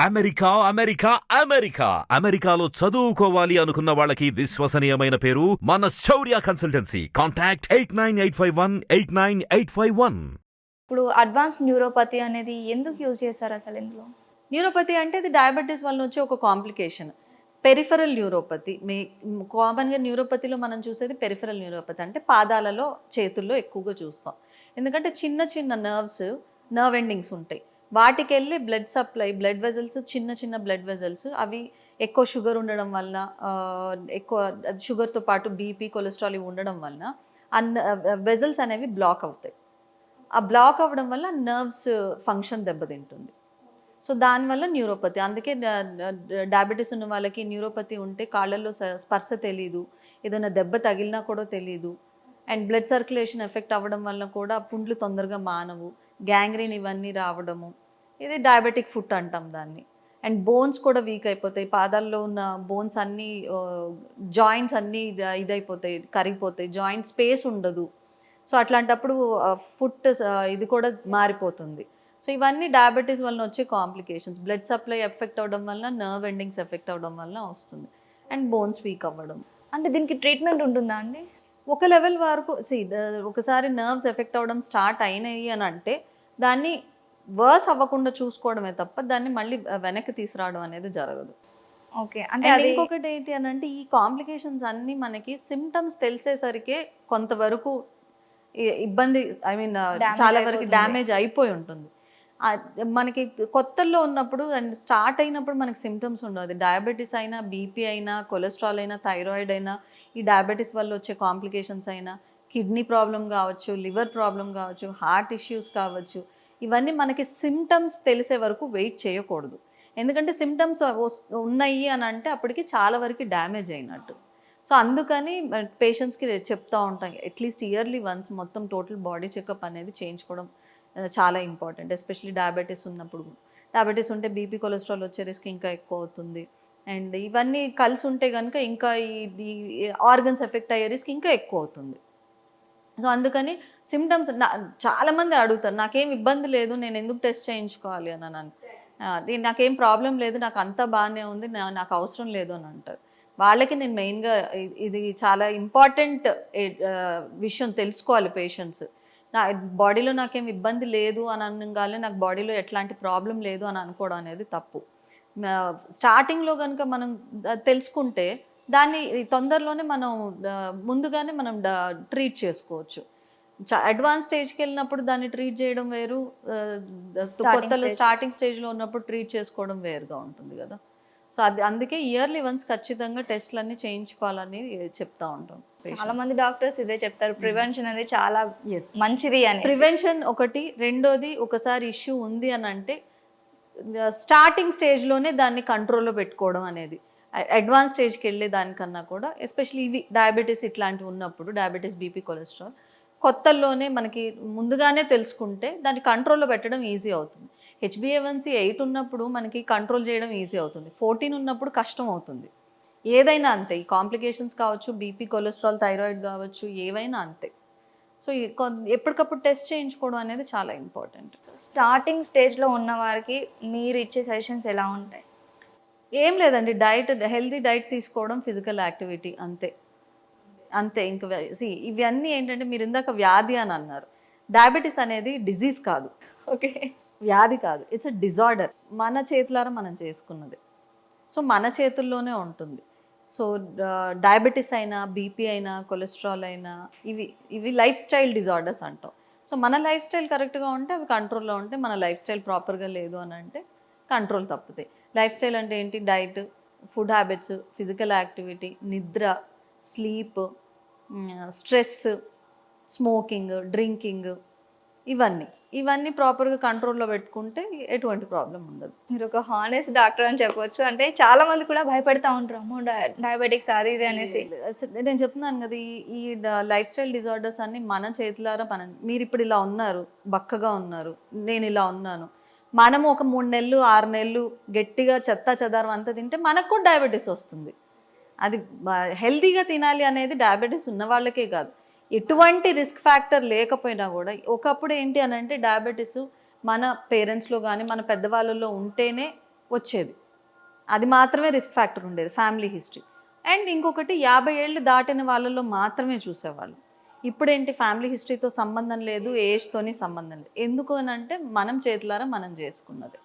America America America. అమెరికాలో చదువుకోవాలి అనుకున్న వాళ్ళకి విశ్వసనీయమైన పేరు మన Shaurya consultancy. Contact eight nine eight five one eight nine eight five one. ఇప్పుడు అడ్వాన్స్ న్యూరోపతి అనేది ఎందుకు యూజ్ చేస్తారు అసలు ఇందులో? న్యూరోపతి అంటే ఇది డయాబెటీస్ వల్ల వచ్చే ఒక కాంప్లికేషన్. Peripheral neuropathy. మీ కామన్గా న్యూరోపతిలో మనం చూసేది పెరిఫరల్ న్యూరోపతి. అంటే పాదాలలో చేతుల్లో ఎక్కువగా చూస్తాం. ఎందుకంటే చిన్న చిన్న నర్వ్స్ నర్వ్ ఎండింగ్స్ ఉంటాయి. వాటికి వెళ్ళి బ్లడ్ సప్లై బ్లడ్ వెజల్స్ చిన్న చిన్న బ్లడ్ వెజల్స్ అవి ఎక్కువ షుగర్ ఉండడం వలన ఎక్కువ షుగర్తో పాటు బీపీ కొలెస్ట్రాల్ ఇవి ఉండడం వలన అన్ వెజల్స్ అనేవి బ్లాక్ అవుతాయి. ఆ బ్లాక్ అవ్వడం వల్ల నర్వ్స్ ఫంక్షన్ దెబ్బతింటుంది. సో దానివల్ల న్యూరోపతి అందుకే డయాబెటీస్ ఉన్న వాళ్ళకి న్యూరోపతి ఉంటే కాళ్ళల్లో స్పర్శ తెలీదు ఏదైనా దెబ్బ తగిలినా కూడా తెలీదు అండ్ బ్లడ్ సర్క్యులేషన్ ఎఫెక్ట్ అవ్వడం వల్ల కూడా పుండ్లు తొందరగా మానవు గ్యాంగ్రీన్ ఇవన్నీ రావడము. ఇది డయాబెటిక్ ఫుట్ అంటాం దాన్ని. అండ్ బోన్స్ కూడా వీక్ అయిపోతాయి. పాదాల్లో ఉన్న బోన్స్ అన్నీ జాయింట్స్ అన్నీ ఇద- ఇదైపోతాయి కరిగిపోతాయి. జాయింట్ స్పేస్ ఉండదు. సో అట్లాంటప్పుడు ఫుట్ ఇది కూడా మారిపోతుంది. సో ఇవన్నీ డయాబెటీస్ వలన వచ్చే కాంప్లికేషన్స్ బ్లడ్ సప్లై ఎఫెక్ట్ అవ్వడం వల్ల నర్వ్ ఎండింగ్స్ ఎఫెక్ట్ అవ్వడం వల్ల వస్తుంది. అండ్ బోన్స్ వీక్ అవ్వడం. అంటే దీనికి ట్రీట్మెంట్ ఉంటుందా అండి? ఒక లెవెల్ వరకు సి ఒకసారి నర్వ్స్ ఎఫెక్ట్ అవ్వడం స్టార్ట్ అయినాయి అని అంటే దాన్ని వర్స్ అవ్వకుండా చూసుకోవడమే తప్ప దాన్ని మళ్ళీ వెనక్కి తీసుకురావడం అనేది జరగదు. ఓకే. అంటే ఇంకొకటి ఏంటి అని అంటే ఈ కాంప్లికేషన్స్ అన్నీ మనకి సిమ్టమ్స్ తెలిసేసరికి కొంతవరకు ఇబ్బంది ఐ మీన్ చాలా వరకు. డ్యామేజ్ అయిపోయి ఉంటుంది. మనకి కొత్తల్లో ఉన్నప్పుడు అండ్ స్టార్ట్ అయినప్పుడు మనకి సిమ్టమ్స్ ఉండదు డయాబెటీస్ అయినా బీపీ అయినా కొలెస్ట్రాల్ అయినా థైరాయిడ్ అయినా ఈ డయాబెటీస్ వల్ల వచ్చే కాంప్లికేషన్స్ అయినా కిడ్నీ ప్రాబ్లం కావచ్చు లివర్ ప్రాబ్లం కావచ్చు హార్ట్ ఇష్యూస్ కావచ్చు ఇవన్నీ మనకి సిమ్టమ్స్ తెలిసే వరకు వెయిట్ చేయకూడదు. ఎందుకంటే సిమ్టమ్స్ ఉన్నాయి అని అంటే అప్పటికి చాలా వరకు డ్యామేజ్ అయినట్టు. సో అందుకని పేషెంట్స్కి చెప్తూ ఉంటాం అట్లీస్ట్ ఇయర్లీ వన్స్ మొత్తం టోటల్ బాడీ చెకప్ అనేది చేయించుకోవడం చాలా ఇంపార్టెంట్ ఎస్పెషలీ డయాబెటీస్ ఉన్నప్పుడు. డయాబెటీస్ ఉంటే బీపీ కొలెస్ట్రాల్ వచ్చే రిస్క్ ఇంకా ఎక్కువ అవుతుంది. అండ్ ఇవన్నీ కలిసి ఉంటే కనుక ఇంకా ఈ ఆర్గన్స్ ఎఫెక్ట్ అయ్యే రిస్క్ ఇంకా ఎక్కువ అవుతుంది. సో అందుకని సిమ్టమ్స్ చాలామంది అడుగుతారు నాకేం ఇబ్బంది లేదు నేను ఎందుకు టెస్ట్ చేయించుకోవాలి? అని అని నాకేం ప్రాబ్లం లేదు నాకు అంతా బాగానే ఉంది నాకు అవసరం లేదు అని అంటారు. వాళ్ళకి నేను మెయిన్గా ఇది చాలా ఇంపార్టెంట్ విషయం తెలుసుకోవాలి పేషెంట్స్ నా బాడీలో నాకేం ఇబ్బంది లేదు అని అనగానే నాకు బాడీలో ఎట్లాంటి ప్రాబ్లం లేదు అని అనుకోవడం అనేది తప్పు. స్టార్టింగ్లో కనుక మనం తెలుసుకుంటే దాన్ని తొందరలోనే మనం ముందుగానే మనం ట్రీట్ చేసుకోవచ్చు. అడ్వాన్స్ స్టేజ్కి వెళ్ళినప్పుడు దాన్ని ట్రీట్ చేయడం వేరు కొత్తలో. స్టార్టింగ్ స్టేజ్లో ఉన్నప్పుడు ట్రీట్ చేసుకోవడం వేరుగా ఉంటుంది కదా. సో అది అందుకే ఇయర్లీ వన్స్ ఖచ్చితంగా టెస్ట్లన్నీ చేయించుకోవాలని చెప్తా ఉంటాం చాలా మంది డాక్టర్స్ ఇదే చెప్తారు ప్రివెన్షన్ అనేది చాలా మంచిది అని ప్రివెన్షన్ ఒకటి రెండోది ఒకసారి ఇష్యూ ఉంది అని అంటే స్టార్టింగ్ స్టేజ్లోనే దాన్ని కంట్రోల్లో పెట్టుకోవడం అనేది. అడ్వాన్స్ స్టేజ్కి వెళ్ళే దానికన్నా కూడా ఎస్పెషల్లీ ఇవి డయాబెటీస్ ఇట్లాంటివి ఉన్నప్పుడు డయాబెటీస్ బీపీ కొలెస్ట్రాల్ కొత్తల్లోనే మనకి ముందుగానే తెలుసుకుంటే దాన్ని కంట్రోల్లో పెట్టడం ఈజీ అవుతుంది. హెచ్బిఏవన్సీ ఎయిట్ ఉన్నప్పుడు మనకి కంట్రోల్ చేయడం ఈజీ అవుతుంది. ఫోర్టీన్ ఉన్నప్పుడు కష్టం అవుతుంది. ఏదైనా అంతే ఈ కాంప్లికేషన్స్ కావచ్చు బీపీ కొలెస్ట్రాల్ థైరాయిడ్ కావచ్చు ఏవైనా అంతే. సో ఎప్పటికప్పుడు టెస్ట్ చేయించుకోవడం అనేది చాలా ఇంపార్టెంట్ స్టార్టింగ్ స్టేజ్లో ఉన్న వారికి మీరు ఇచ్చే సజెషన్స్ ఎలా ఉంటాయి? ఏం లేదండి డైట్ హెల్తీ డైట్ తీసుకోవడం ఫిజికల్ యాక్టివిటీ అంతే. అంతే ఇంక సి ఇవన్నీ ఏంటంటే మీరు ఇందాక వ్యాధి అని అన్నారు. డయాబెటీస్ అనేది డిజీజ్ కాదు. ఓకే. వ్యాధి కాదు. It's a disorder. మన చేతులారా మనం చేసుకున్నది. సో మన చేతుల్లోనే ఉంటుంది. సో డయాబెటీస్ అయినా బీపీ అయినా కొలెస్ట్రాల్ అయినా ఇవి ఇవి లైఫ్ స్టైల్ డిజార్డర్స్ అంటాం. సో మన లైఫ్ స్టైల్ కరెక్ట్గా ఉంటే అవి కంట్రోల్లో ఉంటే మన లైఫ్ స్టైల్ ప్రాపర్గా లేదు అని అంటే కంట్రోల్ తప్పుతాయి. లైఫ్ స్టైల్ అంటే ఏంటి? Diet food habits physical activity నిద్ర స్లీప్ స్ట్రెస్ స్మోకింగ్ డ్రింకింగ్ ఇవన్నీ. ఇవన్నీ ప్రాపర్గా కంట్రోల్లో పెట్టుకుంటే ఎటువంటి ప్రాబ్లం ఉండదు. మీరు ఒక హానెస్ట్ డాక్టర్ అని చెప్పొచ్చు. అంటే చాలా మంది కూడా భయపడతా ఉంటారు. అమ్మో డయాబెటిక్స్ అది ఇది అనేసి. నేను చెప్తున్నాను కదా ఈ ఈ లైఫ్ స్టైల్ డిజార్డర్స్ అన్ని మన చేతులారా మన మీరు ఇప్పుడు ఇలా ఉన్నారు బక్కగా ఉన్నారు నేను ఇలా ఉన్నాను మనము ఒక మూడు నెలలు ఆరు నెలలు గట్టిగా చెత్త చెదారం అంతా తింటే మనకు కూడా డయాబెటీస్ వస్తుంది. అది హెల్తీగా తినాలి అనేది డయాబెటీస్ ఉన్న వాళ్ళకే కాదు. ఎటువంటి రిస్క్ ఫ్యాక్టర్ లేకపోయినా కూడా ఒకప్పుడు ఏంటి అని అంటే డయాబెటీస్ మన పేరెంట్స్లో కానీ మన పెద్దవాళ్ళలో ఉంటేనే వచ్చేది. అది మాత్రమే రిస్క్ ఫ్యాక్టర్ ఉండేది ఫ్యామిలీ హిస్టరీ అండ్ ఇంకొకటి యాభై ఏళ్ళు దాటిన వాళ్ళలో మాత్రమే చూసేవాళ్ళు. ఇప్పుడేంటి ఫ్యామిలీ హిస్టరీతో సంబంధం లేదు ఏజ్తోని సంబంధం లేదు. ఎందుకు అని అంటే మనం చేతులారా మనం చేసుకున్నది.